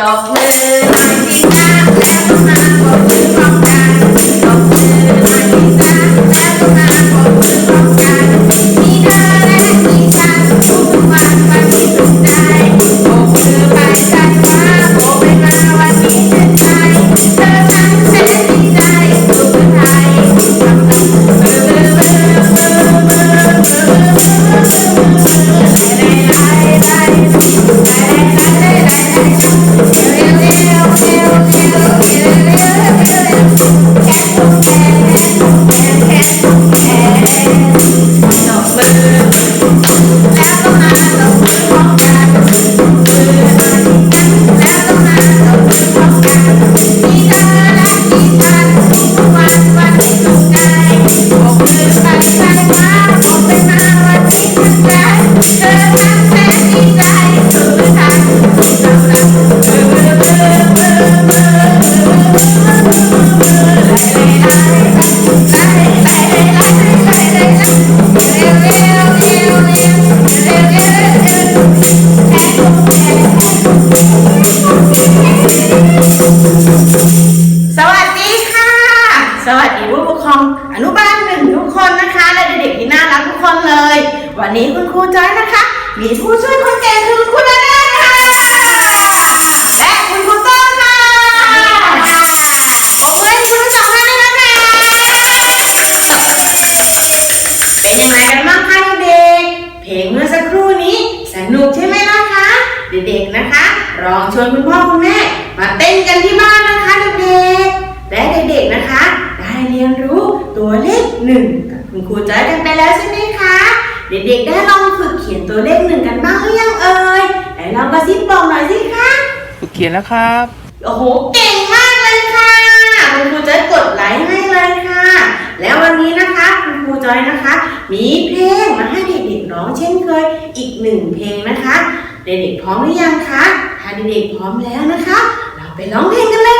Don't worry, I'll be back. Let's ลองชวนคุณพ่อคุณแม่มาเต้นกันที่บ้านนะคะเด็กๆและเด็กๆนะคะ ได้เรียนรู้ตัวเลขหนึ่งกับคุณครูจ้อยกันไปแล้วใช่ไหมคะ เด็กๆได้ลองฝึกเขียนตัวเลขหนึ่งกันบ้างหรือยังเอ่ยไหนลองกระซิบบอกหน่อยสิคะฝึกเขียนแล้วครับโอ้โหเก่งมากเลยค่ะคุณครูจ้อยกดไลค์ให้เลยค่ะ แล้ววันนี้นะคะคุณครูจ้อยนะคะ มีเพลงมาให้เด็กๆร้องเช่นเคยอีกหนึ่งเพลงนะคะเด็กๆพร้อมหรือยังคะ เด็กๆพร้อมแล้วนะคะ เราไปร้องเพลงกันเลย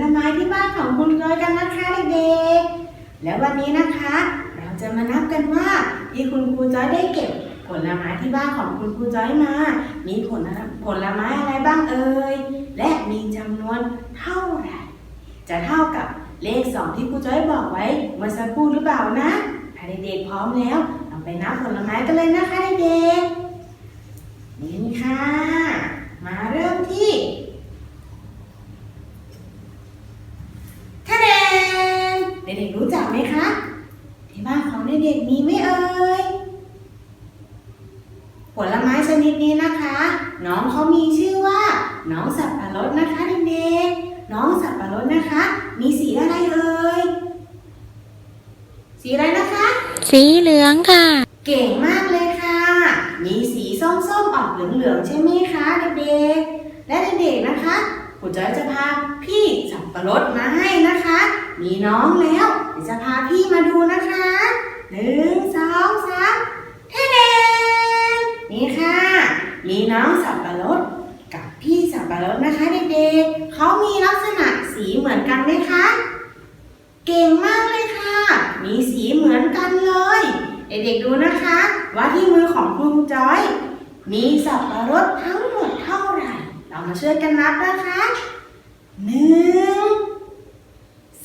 ลไม้ที่บ้านของคุณจอยกันนะคะเด็กๆ แล้ววันนี้นะคะ เราจะมานับกันว่าที่คุณครูจ้อยได้เก็บผลไม้ที่บ้านของคุณครูจ้อยมา มีผลผลไม้อะไรบ้างเอ่ย และมีจำนวนเท่าไหร่ จะเท่ากับเลขสองที่ครูจ้อยบอกไว้เมื่อสักครู่หรือเปล่านะถ้าเด็กๆพร้อมแล้ว เราไปนับผลไม้กันเลยนะคะเด็กๆนี่ค่ะ มาเริ่มที่ทะเดนเด็กๆรู้จักไหมคะ ที่บ้านของเด็กๆมีไหมเอ่ย ผลไม้ชนิดนี้นะคะ น้องเขามีชื่อว่า น้องสับปะรดนะคะเด็กๆ น้องสับปะรดนะคะ มีสีอะไรเอ่ย สีอะไรนะคะ สีเหลืองค่ะ เก่งมากเลยค่ะ มีสีส้มๆออกเหลืองๆใช่ไหมคะเด็กๆ และเด็กๆนะคะครูจอยจะพาพี่สับปะรดมาให้นะคะ มีน้องแล้วเดี๋ยวจะพาพี่มาดูนะคะหนึ่งสองสามเท่เดนนี่ค่ะ มีน้องสับปะรดกับพี่สับปะรดนะคะเด็กๆเขามีลักษณะสีเหมือนกันไหมคะ เก่งมากเลยค่ะ มีสีเหมือนกันเลย เด็กๆดูนะคะ ว่าที่มือของคุณจอย มีสับปะรดทั้งหมดเท่าไหร่ เรามาช่วยกันนับนะคะหนึ่ง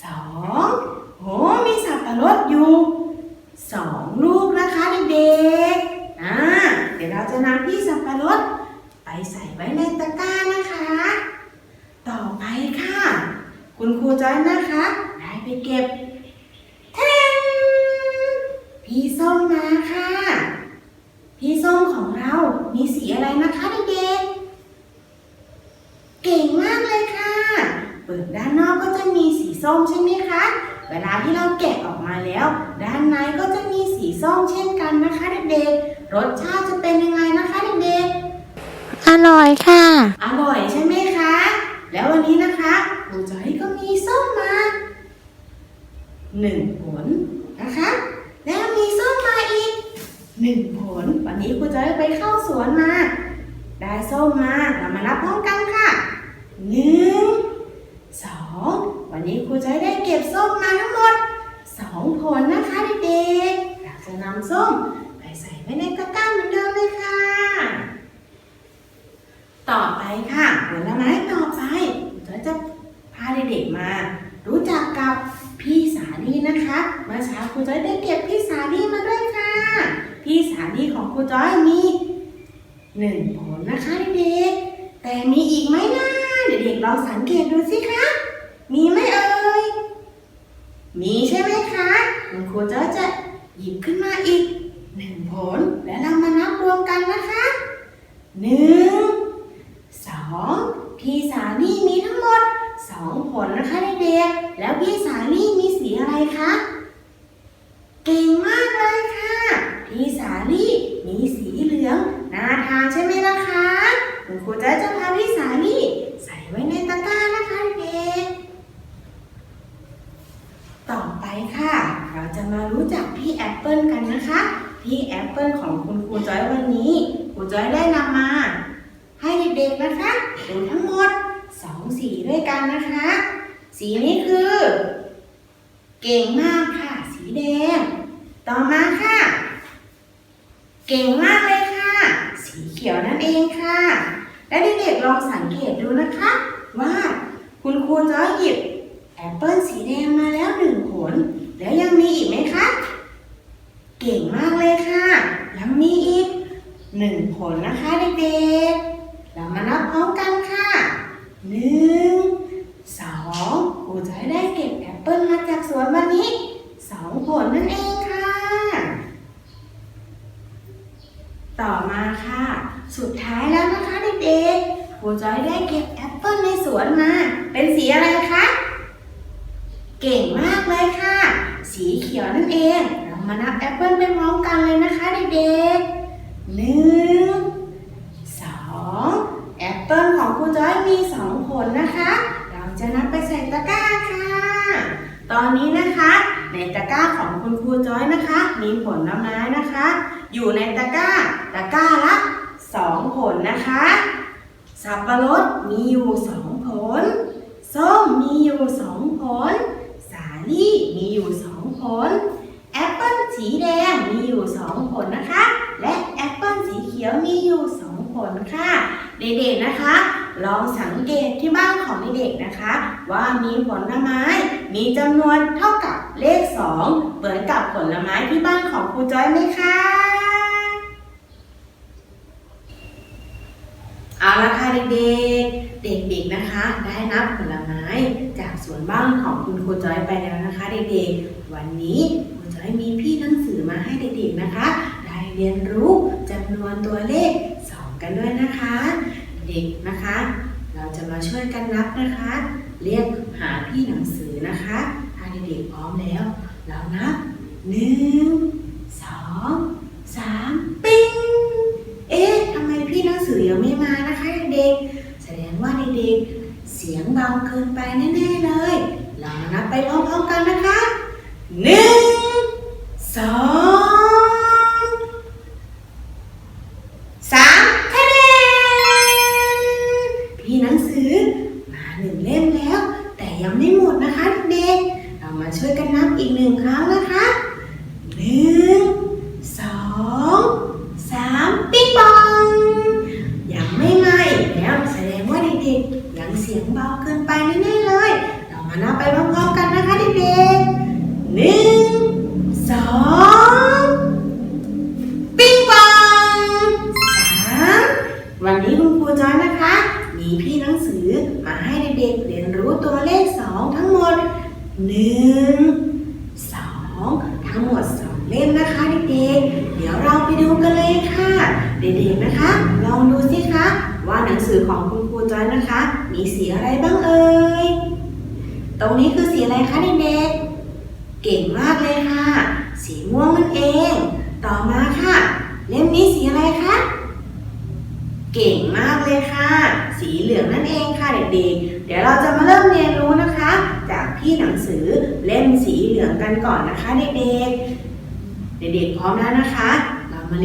สองโหมีสับปะรดอยู่สองลูกนะคะเด็กๆอ่าเดี๋ยวเราจะนำที่สับปะรด ไปใส่ไว้ในตะกร้านะคะ ต่อไปค่ะ คุณครูจอยนะคะ ได้ไปเก็บ พี่ส้มมาค่ะ พี่ส้มของเรา มีสีอะไรนะคะเด็กๆ เก่งมากเลยค่ะ เปิดด้านนอกก็จะมีสีส้มใช่ไหมคะ เวลาที่เราแกะออกมาแล้ว ด้านในก็จะมีสีส้มเช่นกันนะคะเด็กๆ รสชาติจะเป็นยังไงนะคะเด็กๆ อร่อยค่ะ อร่อยใช่ไหมคะ แล้ววันนี้นะคะครูจอยก็มีส้มมาหนึ่งผลนะคะ แล้วมีส้มมาอีกหนึ่งผล วันนี้ครูจอยไปเข้าสวนมา ได้ส้มมา เรามารับพร้อมกันค่ะหนึ่งสองวันนี้ครูจอยได้เก็บส้มมาทั้งหมดสองผลนะคะเด็กๆเราจะนำส้มไปใส่ไว้ในตะกร้าเหมือนเดิมเลยค่ะ ต่อไปค่ะผลไม้ต่อไปเราจะพาเด็กๆมา รู้จักกับพี่สาลีนะคะเมื่อเช้าครูจ้อยได้เก็บพี่สาลีมาด้วยค่ะ พี่สาลีของครูจ้อยมีหนึ่งผลนะคะเด็กๆแต่มีอีกไหมนะเด็กๆลองสังเกตดูสิคะมีไหมเอ่ยมีใช่ไหมคะคุณครูจ้อยจะหยิบขึ้นมาอีกหนึ่งผลและเรามานับรวมกันนะคะหนึ่ง สองพี่สาลี่มีทั้งหมดสองผลนะคะเด็ก ๆแล้วพี่สาลี่มีสีอะไรคะ เก่งมากเลยค่ะ พี่สาลี่มีสีเหลืองน่าทานใช่ไหมล่ะคะคุณครูจะจะพาพี่สาลี่ใส่ไว้ในตะกร้านะคะเด็กๆ ต่อไปค่ะ เราจะมารู้จักพี่แอปเปิลกันนะคะ พี่แอปเปิลของคุณครูจอยวันนี้ครูจอยได้นำมา ให้เด็กๆนะคะดูทั้งหมดสองสีด้วยกันนะคะ สีนี้คือ เก่งมากค่ะ สีแดง ต่อมาค่ะ เก่งมากเลยค่ะ สีเขียวนั่นเองค่ะ และเด็กๆลองสังเกตดูนะคะ ว่าคุณครูจะหยิบแอปเปิลสีแดงมาแล้วหนึ่งผล แล้วยังมีอีกไหมคะ เก่งมากเลยค่ะ แล้วมีอีกหนึ่งผลนะคะเด็กๆเรามานับพร้อมกัน ลนะคะ สับปะรดมีอยู่สองผล ส้มมีอยู่สองผล สาลี่มีอยู่สองผล แอปเปิ้ลสีแดงมีอยู่สองผลนะคะ และแอปเปิ้ลสีเขียวมีอยู่สองผลค่ะ เด็กๆนะคะ ลองสังเกตที่บ้านของเด็กๆนะคะ ว่ามีผลไม้ มีจำนวนเท่ากับเลขสองเหมือนกับผลไม้ที่บ้านของครูจ้อยไหมคะ เอาละค่ะเด็กๆ เด็กๆนะคะ ได้นับผลไม้จากสวนบ้านของคุณครูจอยไปแล้วนะคะเด็กๆ วันนี้ครูจอยมีพี่หนังสือมาให้เด็กๆนะคะ ได้เรียนรู้จำนวนตัวเลข 2 กันด้วยนะคะ เด็กนะคะ เราจะมาช่วยกันนับนะคะ เรียกหาพี่หนังสือนะคะถ้าเด็กๆพร้อมแล้ว เรานับหนึ่ง เบาเกินไปแน่ๆเลย เรามนับไป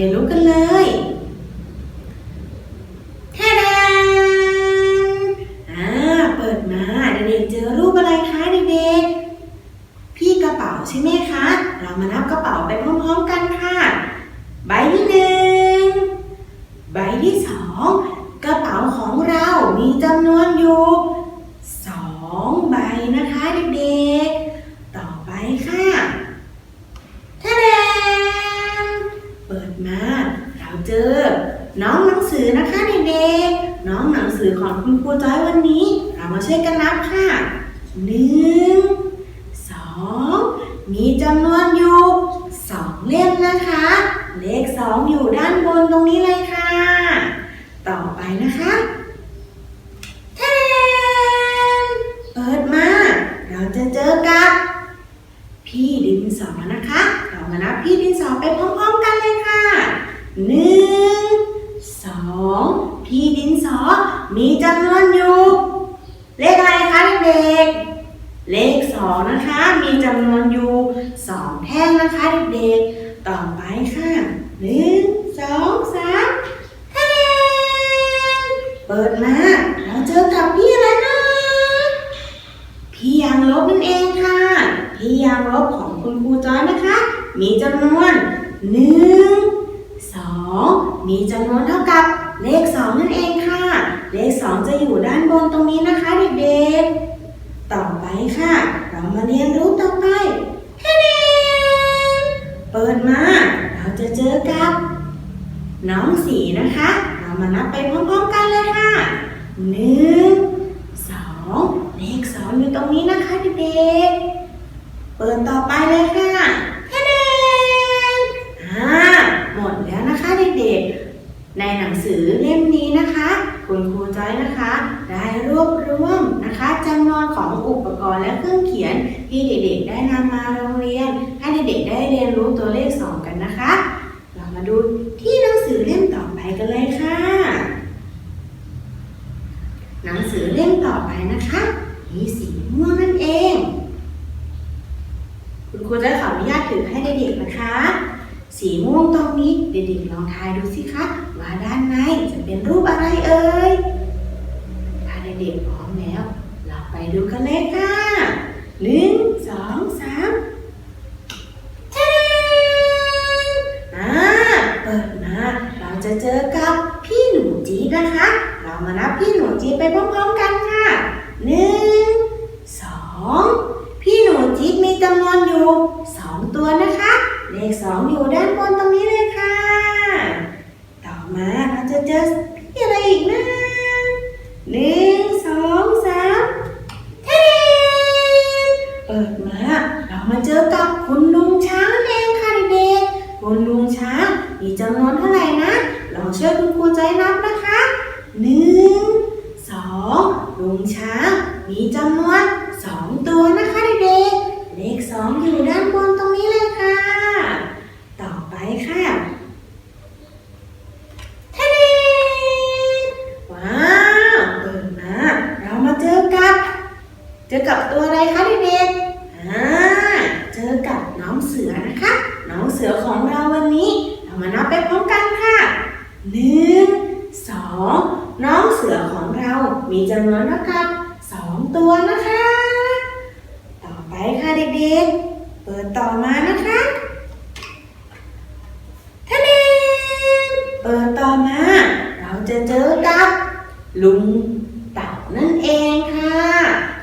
รียนรู้กันเลย ค่ะ เรามาเรียนรู้ต่อไปเฮ้เปิดมา เราจะเจอกับน้องสีนะคะ เรามานับไปพร้อมๆกันเลยค่ะหนึ่งสองเลขสองอยู่ตรงนี้นะคะเด็กๆเปิดต่อไปเลยค่ะเฮ้อ่าหมดแล้วนะคะเด็กๆในหนังสือเล่มนี้นะคะ คุณค จอยนะคะ ได้รวบรวมนะคะจำนวนของอุปกรณ์และเครื่องเขียนที่เด็กๆ ได้นำมาโรงเรียน ให้เด็กๆ ได้เรียนรู้ตัวเลขสองกันนะคะ เรามาดูที่หนังสือเล่มต่อไปกันเลยค่ะ หนังสือเล่มต่อไปนะคะมีสีม่วงนั่นเอง คุณครูจะขออนุญาตถือให้เด็กๆนะคะสีม่วงตรงนี้เด็กๆลองทายดูสิคะว่าด้านในจะเป็นรูปอะไรเอ่ย ด็กๆพร้อมแล้ว เราไปดูกันเลยค่ะหนึ่งสอ ช่วยคุณครูใจนับนะคะหนึ่งสองลุงช้างมีจำนวนสองตัวนะคะเด็กๆเลขสองอยู่ด้านบนตรงนี้เลยค่ะ ต่อไปค่ะทะเลว้าวเปิดมาเรามาเจอกับ เจอกับตัวอะไรคะเด็กๆอ่าเจอกับน้องเสือนะคะ น้องเสือของเราวันนี้ เรามานับไปพร้อมกันค่ะหนึ่งสองน้องเสือของเรา มีจำนวนเท่ากับสองตัวนะคะ ต่อไปค่ะเด็กๆ เปิดต่อมานะคะทะเลเปิดต่อมา เราจะเจอกับ ลุงเต่านั่นเองค่ะ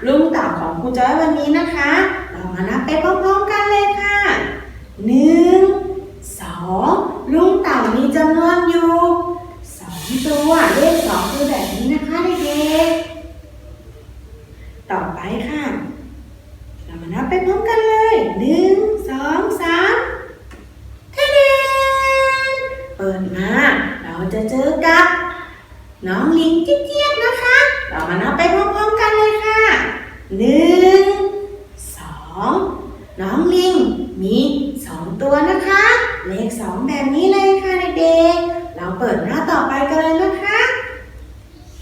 ลุงเต่าของครู จอยวันนี้นะคะ เรามานับไปพร้อมๆกันเลยค่ะหนึ่งสองลุงเต่ามีจำนวนอยู่สองตัวเลขสองคือแบบนี้นะคะเด็กๆต่อไปค่ะ เรามานับไปพร้อมกันเลยหนึ่งสองสามทะเลเปิดมา เราจะเจอกับ น้องลิงเจี๊ยบๆนะคะ เรามานับไปพร้อมๆกันเลยค่ะหนึ่งสองน้องลิงมีสองตัวนะคะ เลขสองแบบนี้เลยค่ะเด็กๆ เราเปิดหน้าต่อไปกันเลยนะคะ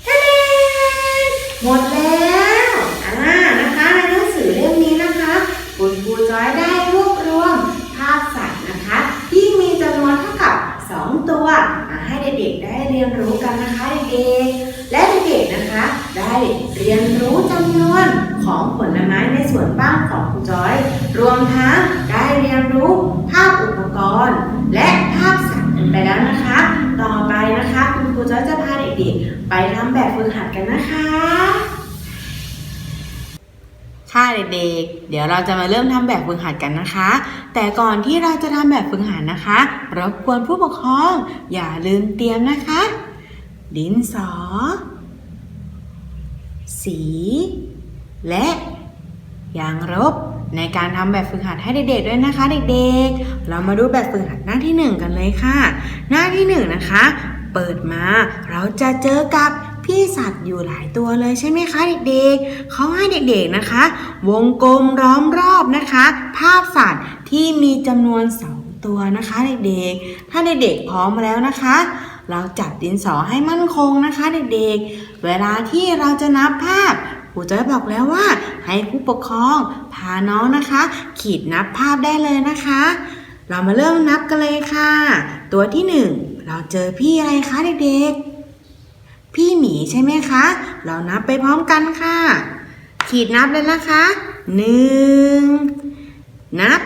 ทะเลหมดแล้วอ่านะคะในหนังสือเล่มนี้นะคะ คุณครูจอยได้รวบรวมภาพสัตว์นะคะ ที่มีจำนวนเท่ากับ 2 ตัวมาให้เด็กๆได้เรียนรู้กันนะคะเด็กๆและเด็กๆนะคะ ได้เรียนรู้จำนวนของผลไม้ในสวนบ้านของครูจอย รวมทั้งได้เรียนรู้ภาพอุปกรณ์ และภาพสัตว์กันไปแล้วนะคะ ต่อไปนะคะ คุณครูจอยจะพาเด็กๆ ไปทำแบบฝึกหัดกันนะคะ ค่ะเด็กๆ เดี๋ยวเราจะมาเริ่มทำแบบฝึกหัดกันนะคะ แต่ก่อนที่เราจะทำแบบฝึกหัดนะคะ รบกวนผู้ปกครอง อย่าลืมเตรียมนะคะ ดินสอ สี และยางลบในการทำแบบฝึกหัดให้เด็กๆด้วยนะคะ เด็กๆ เรามาดูแบบฝึกหัดหน้าที่หนึ่งกันเลยค่ะ หน้าที่หนึ่งนะคะ เปิดมาเราจะเจอกับ พี่สัตว์อยู่หลายตัวเลยใช่ไหมคะเด็กๆเขาให้เด็กๆนะคะ วงกลมล้อมรอบนะคะ ภาพสัตว์ที่มีจำนวนสองตัวนะคะเด็กๆ ถ้าเด็กๆพร้อมแล้วนะคะ เราจับดินสอให้มั่นคงนะคะเด็กๆ เวลาที่เราจะนับภาพครูจะบอกแล้วว่า ให้ผู้ปกครองพาน้องนะคะ ขีดนับภาพได้เลยนะคะ เรามาเริ่มนับกันเลยค่ะ ตัวที่หนึ่งเราเจอพี่อะไรคะเด็กๆ พี่หมีใช่ไหมคะ เรานับไปพร้อมกันค่ะ ขีดนับเลยนะคะหนึ่งนับ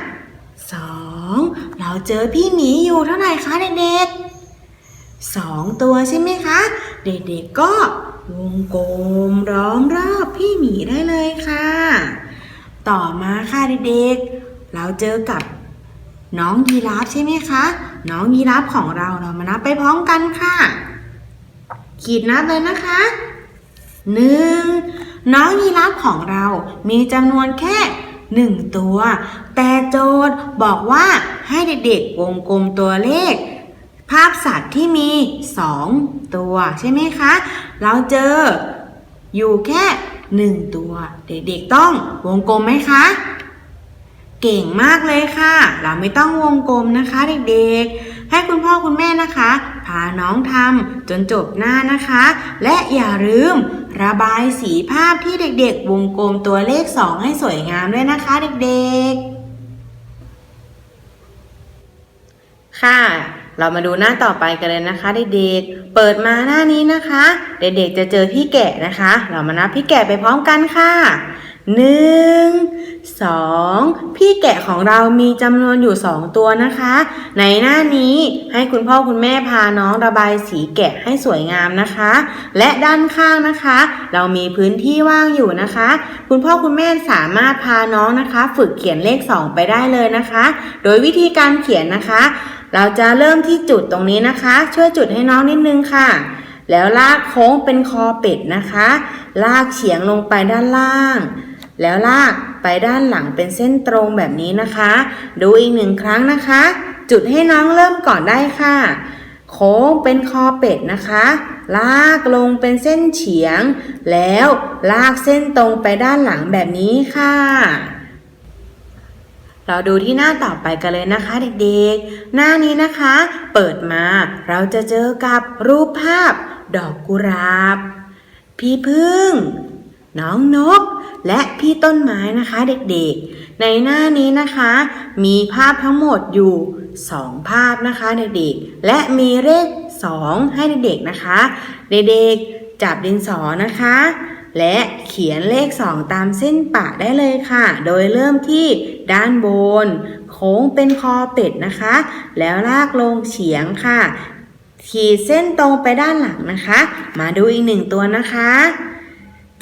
สองเราเจอพี่หมีอยู่เท่าไหร่คะเด็กๆสองตัวใช่ไหมคะ เด็กๆก็วงกลมล้อมรอบพี่หมีได้เลยค่ะ ต่อมาค่ะเด็กๆ เราเจอกับน้องยีราฟใช่ไหมคะ น้องยีราฟของเราเรามานับไปพร้อมกันค่ะ ขีดนับเลยนะคะหนึ่งน้องยีราฟของเรามีจำนวนแค่หนึ่งตัว แต่โจทย์บอกว่าให้เด็กๆวงกลมตัวเลข ภาพสัตว์ที่มี2ตัวใช่ไหมคะ เราเจออยู่แค่1ตัว เด็กๆต้องวงกลมไหมคะ เก่งมากเลยค่ะ เราไม่ต้องวงกลมนะคะเด็กๆ ให้คุณพ่อคุณแม่นะคะ พาน้องทำจนจบหน้านะคะ และอย่าลืมระบายสีภาพที่เด็กๆ วงกลมตัวเลข 2 ให้สวยงามด้วยนะคะเด็กๆ ค่ะเรามาดูหน้าต่อไปกันเลยนะคะเด็กๆ เปิดมาหน้านี้นะคะ เด็กๆจะเจอพี่แกะนะคะ เรามานับพี่แกะไปพร้อมกันค่ะ หนึ่งสองพี่แกะของเรามีจำนวนอยู่สองตัวนะคะ ในหน้านี้ให้คุณพ่อคุณแม่พาน้องระบายสีแกะให้สวยงามนะคะ และด้านข้างนะคะ เรามีพื้นที่ว่างอยู่นะคะ คุณพ่อคุณแม่สามารถพาน้องนะคะ ฝึกเขียนเลข2ไปได้เลยนะคะ โดยวิธีการเขียนนะคะ เราจะเริ่มที่จุดตรงนี้นะคะ ช่วยจุดให้น้องนิดนึงค่ะ แล้วลากโค้งเป็นคอเป็ดนะคะ ลากเฉียงลงไปด้านล่าง แล้วลากไปด้านหลังเป็นเส้นตรงแบบนี้นะคะ ดูอีกหนึ่งครั้งนะคะ จุดให้น้องเริ่มก่อนได้ค่ะ โค้งเป็นคอเป็ดนะคะ ลากลงเป็นเส้นเฉียง แล้วลากเส้นตรงไปด้านหลังแบบนี้ค่ะ เราดูที่หน้าต่อไปกันเลยนะคะเด็กๆ หน้านี้นะคะ เปิดมาเราจะเจอกับรูปภาพ ดอกกุหลาบพี่พึ่ง น้องนก และพี่ต้นไม้นะคะเด็กๆ ในหน้านี้นะคะ มีภาพทั้งหมดอยู่ 2 ภาพนะคะเด็กๆ และมีเลข 2 ให้เด็กๆนะคะ เด็กๆ จับดินสอนะคะ และเขียนเลข 2 ตามเส้นปะได้เลยค่ะ โดยเริ่มที่ด้านบน โค้งเป็นคอเป็ดนะคะ แล้วลากลงเฉียงค่ะ ขีดเส้นตรงไปด้านหลังนะคะ มาดูอีกหนึ่งตัวนะคะ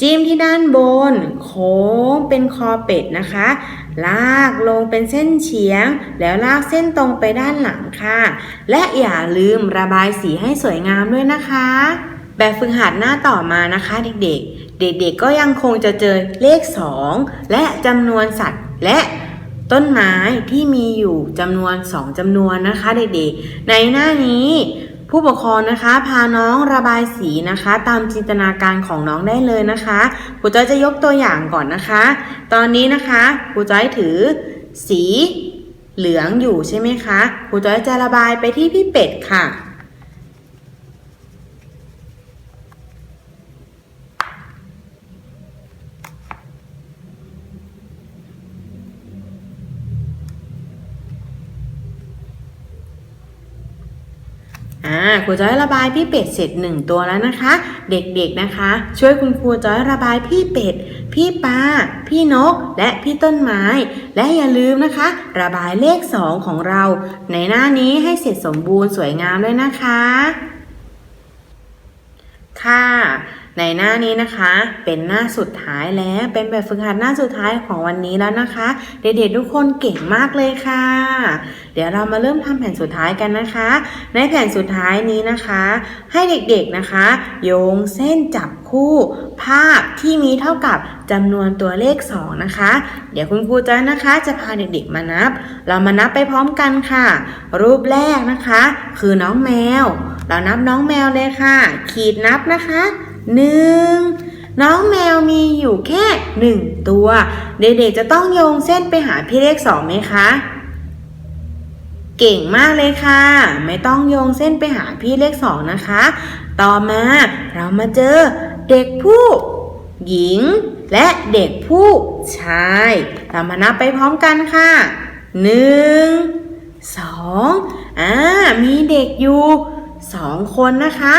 จิ้มที่ด้านบน โค้งเป็นคอเป็ดนะคะ ลากลงเป็นเส้นเฉียง แล้วลากเส้นตรงไปด้านหลังค่ะ และอย่าลืมระบายสีให้สวยงามด้วยนะคะ แบบฝึกหัดหน้าต่อมานะคะเด็กๆ เด็กๆก็ยังคงจะเจอเลข 2 และจำนวนสัตว์และต้นไม้ที่มีอยู่จำนวน 2จำนวนนะคะเด็กๆ ในหน้านี้ ผู้ปกครองนะคะ พาน้องระบายสีนะคะ ตามจินตนาการของน้องได้เลยนะคะครูจ้อยจะยกตัวอย่างก่อนนะคะ ตอนนี้นะคะครูจ้อยถือสีเหลืองอยู่ใช่ไหมคะครูจ้อยจะระบายไปที่พี่เป็ดค่ะ ครูจ้อยระบายพี่เป็ดเสร็จหนึ่งตัวแล้วนะคะ เด็กๆนะคะ ช่วยคุณครูจ้อยระบายพี่เป็ด พี่ปลาพี่นก และพี่ต้นไม้ และอย่าลืมนะคะ ระบายเลขสองของเรา ในหน้านี้ให้เสร็จสมบูรณ์สวยงามด้วยนะคะ ค่ะ ในหน้านี้นะคะเป็นหน้าสุดท้ายแล้ว เป็นแบบฝึกหัดหน้าสุดท้ายของวันนี้แล้วนะคะ เด็กๆทุกคนเก่งมากเลยค่ะ เดี๋ยวเรามาเริ่มทำแผ่นสุดท้ายกันนะคะ ในแผ่นสุดท้ายนี้นะคะ ให้เด็กๆนะคะ โยงเส้นจับคู่ภาพที่มีเท่ากับจำนวนตัวเลข 2 นะคะ เดี๋ยวคุณครูจ้านะคะ จะพาเด็กๆมานับ เรามานับไปพร้อมกันค่ะ รูปแรกนะคะ คือน้องแมว เรานับน้องแมวเลยค่ะ ขีดนับนะคะ หนึ่งน้องแมวมีอยู่แค่หนึ่งตัว เด็กๆจะต้องโยงเส้นไปหาพี่เลขสองไหมคะ เก่งมากเลยค่ะ ไม่ต้องโยงเส้นไปหาพี่เลขสองนะคะ ต่อมาเรามาเจอเด็กผู้หญิง และเด็กผู้ชายเรามานับไปพร้อมกันค่ะหนึ่งสองอ่ามีเด็กอยู่สองคนนะคะ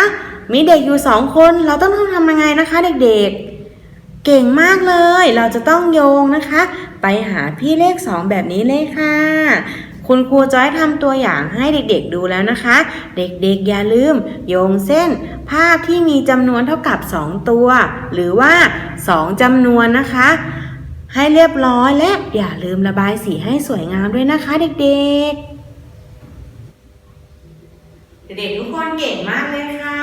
มีเด็กอยู่สองคนเราต้องทำยังไงนะคะ เด็กๆ เก่งมากเลย เราจะต้องโยงนะคะ ไปหาพี่เลขสองแบบนี้เลยค่ะ คุณครูจ้อยทำตัวอย่างให้เด็กๆดูแล้วนะคะ เด็กๆอย่าลืม โยงเส้น ภาพที่มีจำนวนเท่ากับ 2 ตัว หรือว่า 2จำนวนนะคะ ให้เรียบร้อยและอย่าลืมระบายสีให้สวยงามด้วยนะคะ เด็กๆ เด็กๆทุกคนเก่งมากเลยค่ะ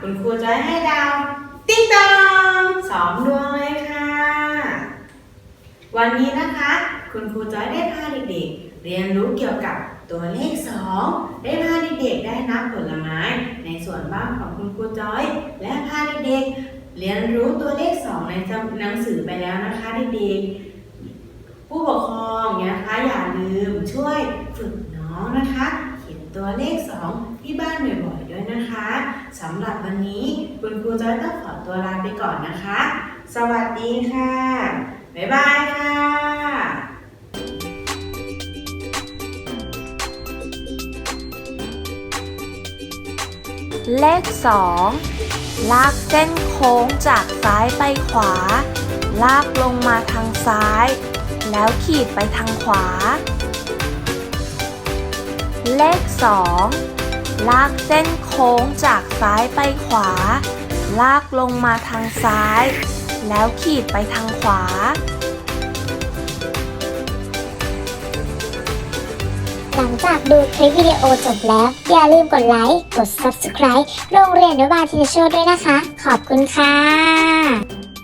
คุณครูจะให้ดาว ติ๊งตองสองดวงเลยค่ะ วันนี้นะคะ คุณครูจอยได้พาเด็กๆ เรียนรู้เกี่ยวกับตัวเลข 2 ได้พาเด็กๆได้นับผลไม้ ในส่วนบ้านของคุณครูจอย และพาเด็กๆเรียนรู้ตัวเลข 2 ในหนังสือไปแล้วนะคะเด็กๆผู้ปกครองนะคะอย่าลืมช่วยฝึกน้องนะคะ เขียนตัวเลข 2 ที่บ้านบ่อยๆด้วยนะคะสำหรับวันนี้คุณครูจอยต้องขอตัวลาไปก่อนนะคะ สวัสดีค่ะ บ๊ายบายค่ะเลข 2 ลากเส้นโค้งจากซ้ายไปขวา ลากลงมาทางซ้าย แล้วขีดไปทางขวา เลข 2 ลากเส้นโค้งจากซ้ายไปขวา ลากลงมาทางซ้าย แล้วขีดไปทางขวา หลังจากดูคลิปวิดีโอจบแล้ว อย่าลืมกดไลค์ กด Subscribe โรงเรียนอนุบาลทีเชอร์ด้วยนะคะ ขอบคุณค่ะ